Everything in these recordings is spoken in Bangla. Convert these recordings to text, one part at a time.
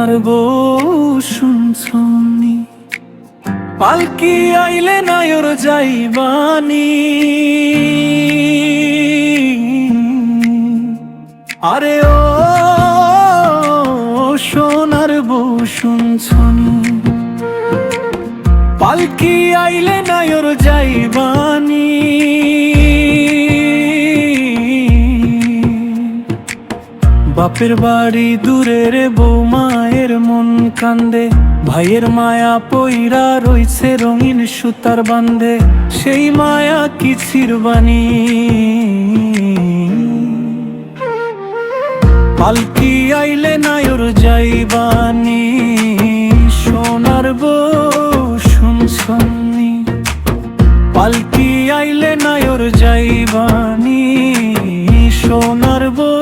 সোনার বউ শুনছনি। পালকি আইলে নায়র যাইবানি। আরে ও, সোনার বউ শুনছনি। পালকি আইলে নায়র যাইবানি। বাপের বাড়ি দূরে রে বউ মায়ের মন কান্দে। ভাইয়ের মায়া পইরা রইছে রঙিন সুতার বান্ধে সেই মায়া কি চিরবানি পালকি আইলে নায়র যাইবানি সোনার বউ শুনছনি পালকি আইলে নায়র যাইবানি সোনার বউ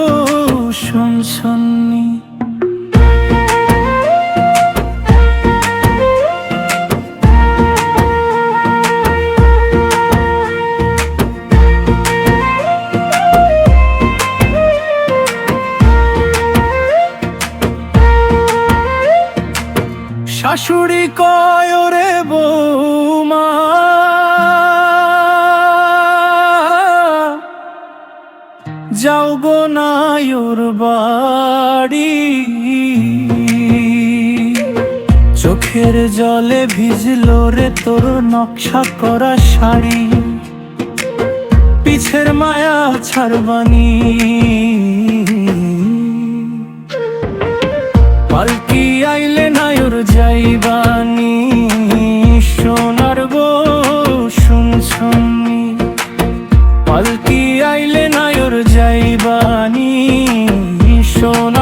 শাশুড়ি কয় রে বৌমা। যাও গো নায়র বাড়ি। চোখের জলে ভিজলো রে তোর নকশা করা শাড়ি। পিছের মায়া ছাড়বানি। yo no